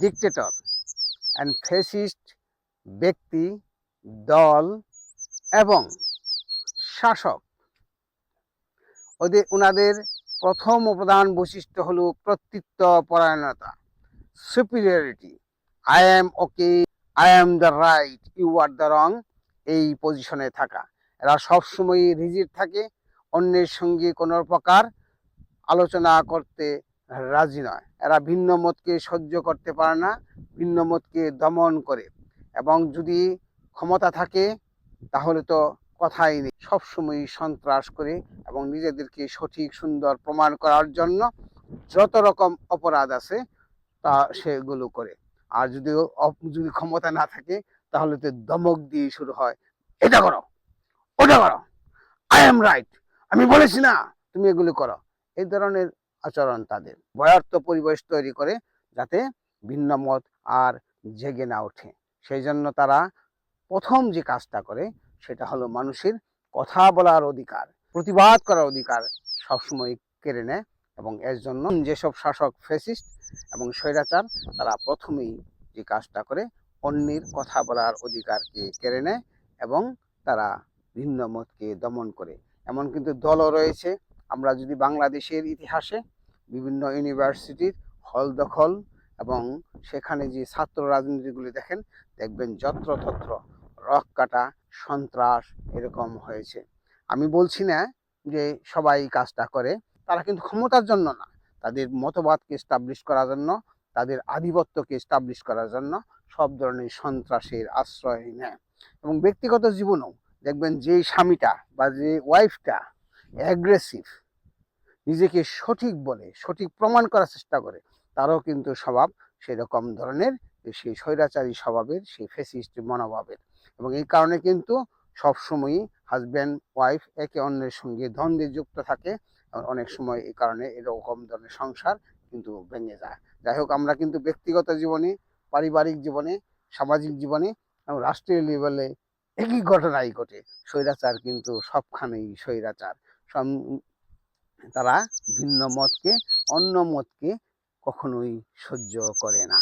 Dictator and fascist ব্যক্তি, দল এবং শাসক। ওদের ওনাদের প্রথম প্রধান বৈশিষ্ট্য হল কর্তৃত্ব পরায়ণতা superiority I am okay I am the right you are the wrong এই পজিশনে থাকা। এরা সবসময় রিজিট থাকে, অন্যের সঙ্গে কোনো প্রকার আলোচনা করতে রাজি নয়। এরা ভিন্ন মতকে সহ্য করতে পারে না, ভিন্ন মতকে দমন করে এবং যদি ক্ষমতা থাকে, তাহলে তো কথাই নেই। সবসময় সন্ত্রাস করে এবং নিজেদেরকে সঠিক, সুন্দর প্রমাণ করার জন্য যত রকম অপরাধ আছে, তা সেগুলো করে। আর যদি যদি ক্ষমতা না থাকে, তাহলে তো দমক দিয়ে শুরু হয়। এটা করো। ওটা করো। I am right. আমি বলেছি না, তুমি এগুলো করো। এই ধরনের আচরণ তাদের। ভয়ার্থ পরিবেশ তৈরি করে যাতে ভিন্ন মত আর জেগে না ওঠে। সেই জন্য তারা প্রথম যে কাজটা করে সেটা হলো মানুষের কথা বলার অধিকার, প্রতিবাদ করার অধিকার সবসময় কেড়ে নেয় এবং এর জন্য যেসব শাসক ফেসিস্ট এবং স্বৈরাচার তারা প্রথমেই যে কাজটা করে অন্যের কথা বলার অধিকারকে কেড়ে নেয় এবং তারা ভিন্ন মতকে দমন করে। এমন কিন্তু দলও রয়েছে। আমরা যদি বাংলাদেশের ইতিহাসে বিভিন্ন ইউনিভার্সিটির হল দখল এবং সেখানে যে ছাত্র রাজনীতিগুলি দেখেন, দেখবেন যত্রতত্র রক কাটা, সন্ত্রাস এরকম হয়েছে। আমি বলছি না যে সবাই কাজটা করে, তারা কিন্তু ক্ষমতার জন্য না। তাদের মতবাদকে স্টাবলিশ করার জন্য, তাদের আধিপত্যকে স্টাবলিশ করার জন্য সব ধরনের সন্ত্রাসের আশ্রয় নেয়। এবং ব্যক্তিগত জীবনেও দেখবেন যে স্বামীটা বা যে ওয়াইফটা অ্যাগ্রেসিভ নিজেকে সঠিক বলে, সঠিক প্রমাণ করার চেষ্টা করে, তারও কিন্তু স্বভাব সেরকম ধরনের সেই স্বৈরাচারী স্বভাবের, সেই ফেসিস্ট মনোভাবের। এবং এই কারণে কিন্তু সবসময়ই হাজব্যান্ড ওয়াইফ একে অন্যের সঙ্গে দ্বন্দ্বে যুক্ত থাকে। অনেক সময় এই কারণে এরকম ধরনের সংসার কিন্তু ভেঙে যায়। যাই হোক, আমরা কিন্তু ব্যক্তিগত জীবনে, পারিবারিক জীবনে, সামাজিক জীবনে এবং রাষ্ট্রীয় লেভেলে একই ঘটনাই ঘটে। স্বৈরাচার কিন্তু সবখানেই স্বৈরাচার। তারা ভিন্ন মতকে অন্য মতকে কখনোই সহ্য করে না।